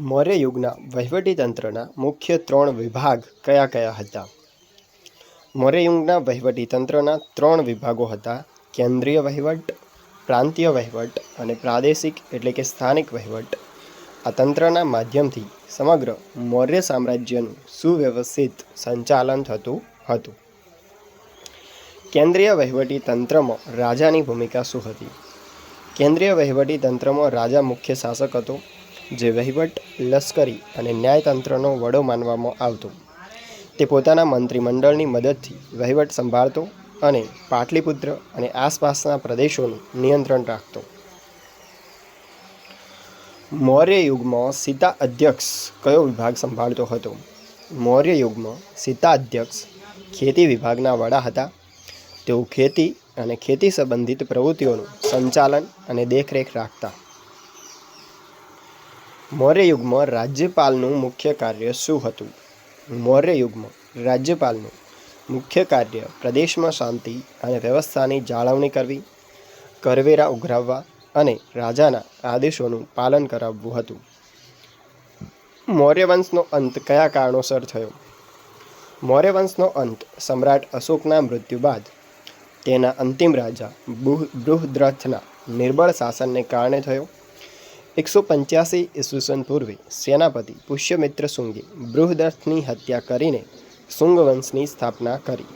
મૌર્ય યુગના વહીવટીતંત્રના મુખ્ય ત્રણ વિભાગ કયા કયા હતા? મૌર્ય યુગના વહીવટીતંત્રના ત્રણ વિભાગો હતા. કેન્દ્રીય વહીવટ, પ્રાંતીય વહીવટ અને પ્રાદેશિક એટલે કે સ્થાનિક વહીવટ. આ તંત્રના માધ્યમથી સમગ્ર મૌર્ય સામ્રાજ્યનું સુવ્યવસ્થિત સંચાલન થતું હતું. કેન્દ્રીય વહીવટી તંત્રમાં રાજાની ભૂમિકા શું હતી? કેન્દ્રીય વહીવટી તંત્રમાં રાજા મુખ્ય શાસક હતો. જે વહીવટ, લશ્કરી અને ન્યાયતંત્રનો વડો માનવામાં આવતો. તે પોતાના મંત્રીમંડળની મદદથી વહીવટ સંભાળતો અને પાટલીપુત્ર અને આસપાસના પ્રદેશોનું નિયંત્રણ રાખતો. મૌર્ય યુગમાં સીતા અધ્યક્ષ કયો વિભાગ સંભાળતો હતો? મૌર્ય યુગમાં સીતા અધ્યક્ષ ખેતી વિભાગના વડા હતા. તેઓ ખેતી અને ખેતી સંબંધિત પ્રવૃત્તિઓનું સંચાલન અને દેખરેખ રાખતા. મૌર્ય યુગમાં રાજ્યપાલનું મુખ્ય કાર્ય શું હતું? મૌર્ય યુગમાં રાજ્યપાલનું મુખ્ય કાર્ય પ્રદેશમાં શાંતિ અને વ્યવસ્થાની જાળવણી કરવી, કરવેરા ઉઘરાવવા અને રાજાના આદેશોનું પાલન કરાવવું હતું. મૌર્ય વંશનો અંત કયા કારણોસર થયો? મૌર્ય વંશનો અંત સમ્રાટ અશોકના મૃત્યુ બાદ. તેના અંતિમ રાજા બૃહ- બૃહદ્રથના નિર્બળ શાસનને કારણે થયો. એકસો પંચ્યાસી ઈસવીસન પૂર્વે સેનાપતિ પુષ્યમિત્ર શુંગે બૃહદર્થની હત્યા કરીને શુંગ વંશની સ્થાપના કરી.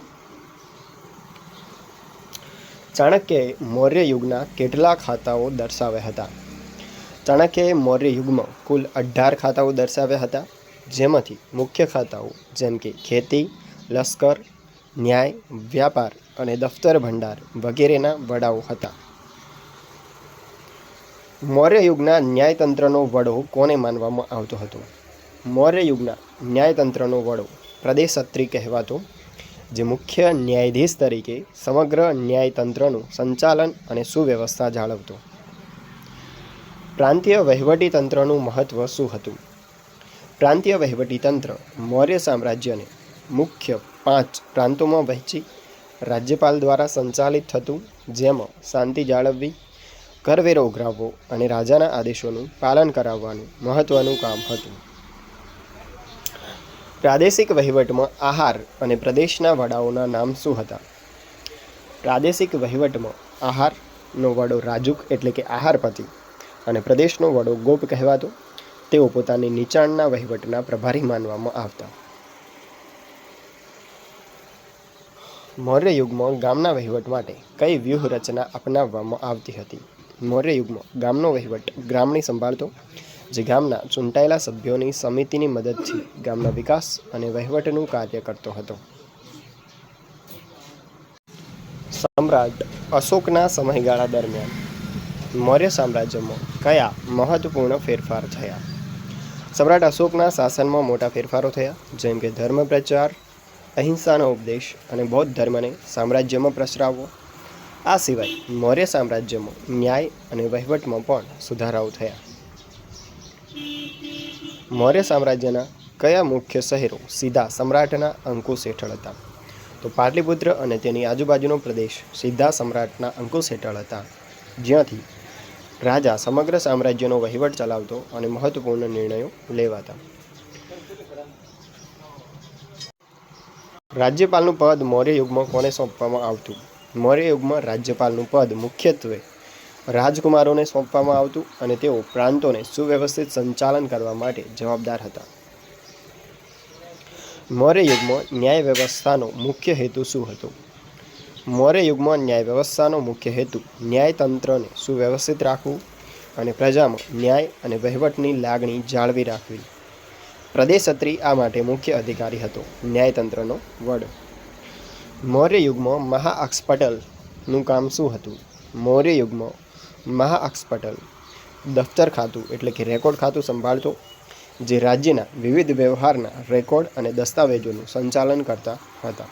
ચાણક્યએ મૌર્ય યુગના કેટલા ખાતાઓ દર્શાવ્યા હતા. ચાણક્યએ મૌર્ય યુગમાં કુલ અઢાર ખાતાઓ દર્શાવ્યા હતા, જેમાંથી મુખ્ય ખાતાઓ જેમ કે ખેતી, લશ્કર, ન્યાય, વ્યાપાર અને દફતર ભંડાર વગેરેના વડાઓ હતા. મૌર્ય યુગના ન્યાયતંત્રનો વડો કોને માનવામાં આવતો હતો? મૌર્ય યુગના ન્યાયતંત્રનો વડો પ્રદેશત્રી કહેવાતો, જે મુખ્ય ન્યાયાધીશ તરીકે સમગ્ર ન્યાયતંત્રનું સંચાલન અને સુવ્યવસ્થા જાળવતો. પ્રાંતીય વહીવટીતંત્રનું મહત્ત્વ શું હતું? પ્રાંતીય વહીવટીતંત્ર મૌર્ય સામ્રાજ્યને મુખ્ય પાંચ પ્રાંતોમાં વહેંચી, રાજ્યપાલ દ્વારા સંચાલિત થતું, જેમાં શાંતિ જાળવવી કરવેરો ઉઘરાવવો અને રાજાના આદેશોનું પાલન કરાવવાનું મહત્ત્વનું કામ હતું. પ્રાદેશિક વહીવટમાં આહાર અને પ્રદેશના વડાઓના નામ શું હતા? પ્રાદેશિક વહીવટમાં આહારનો વડો રાજુક એટલે કે આહારપતિ અને પ્રદેશનો વડો ગોપ કહેવાતો. તેઓ પોતાની નીચાણના વહીવટના પ્રભારી માનવામાં આવતા. મૌર્ય યુગમાં ગામના વહીવટ માટે કઈ વ્યૂહરચના અપનાવવામાં આવતી હતી? મૌર્ય યુગમાં ગામનો વહીવટ ગ્રામની સંભાળતો જે ગામના ચૂંટાયેલા સભ્યોની સમિતિની મદદથી ગામના વિકાસ અને વહીવટનું કાર્ય કરતો હતો. સમ્રાટ અશોકના સમયગાળા દરમિયાન મૌર્ય સામ્રાજ્યમાં કયા મહત્વપૂર્ણ ફેરફાર થયા? સમ્રાટ અશોકના શાસનમાં મોટા ફેરફારો થયા, જેમ કે ધર્મ પ્રચાર, અહિંસાનો ઉપદેશ અને બૌદ્ધ ધર્મને સામ્રાજ્યમાં પ્રસરાવવો આ સિવાય મૌર્ય સામ્રાજ્યમાં ન્યાય અને વહીવટમાં પણ સુધારાઓ થયા. મૌર્ય સામ્રાજ્યના કયા મુખ્ય શહેરો સીધા સમ્રાટના અંકુશ હેઠળ હતા? તો પાટલીપુત્ર અને તેની આજુબાજુનો પ્રદેશ સીધા સમ્રાટના અંકુશ હેઠળ હતા. જ્યાંથી રાજા સમગ્ર સામ્રાજ્યનો વહીવટ ચલાવતો અને મહત્વપૂર્ણ નિર્ણયો લેવાતા. રાજ્યપાલનું પદ મૌર્ય યુગમાં કોને સોંપવામાં આવતું? મૌર્ય યુગમાં રાજ્યપાલનું પદ મુખ્યત્વે રાજકુમારોને સોંપવામાં આવતું અને તેઓ પ્રાંતોને સુવ્યવસ્થિત સંચાલન કરવા માટે જવાબદાર હતા. મૌર્ય યુગમાં ન્યાય વ્યવસ્થાનો મુખ્ય હેતુ શું હતો? મૌર્ય યુગમાં ન્યાય વ્યવસ્થાનો મુખ્ય હેતુ ન્યાયતંત્રને સુવ્યવસ્થિત રાખવું અને પ્રજામાં ન્યાય અને વહીવટની લાગણી જાળવી રાખવી. પ્રદેશત્રી આ માટે મુખ્ય અધિકારી હતો. ન્યાયતંત્રનો વડ. મૌર્ય યુગમાં મહાઅક્ષપટલનું કામ શું હતું? મૌર્ય યુગમાં મહાઅક્ષપટલ દફતર ખાતું એટલે કે રેકોર્ડ ખાતું સંભાળતો, જે રાજ્યના વિવિધ વ્યવહારના રેકોર્ડ અને દસ્તાવેજોનું સંચાલન કરતા હતા.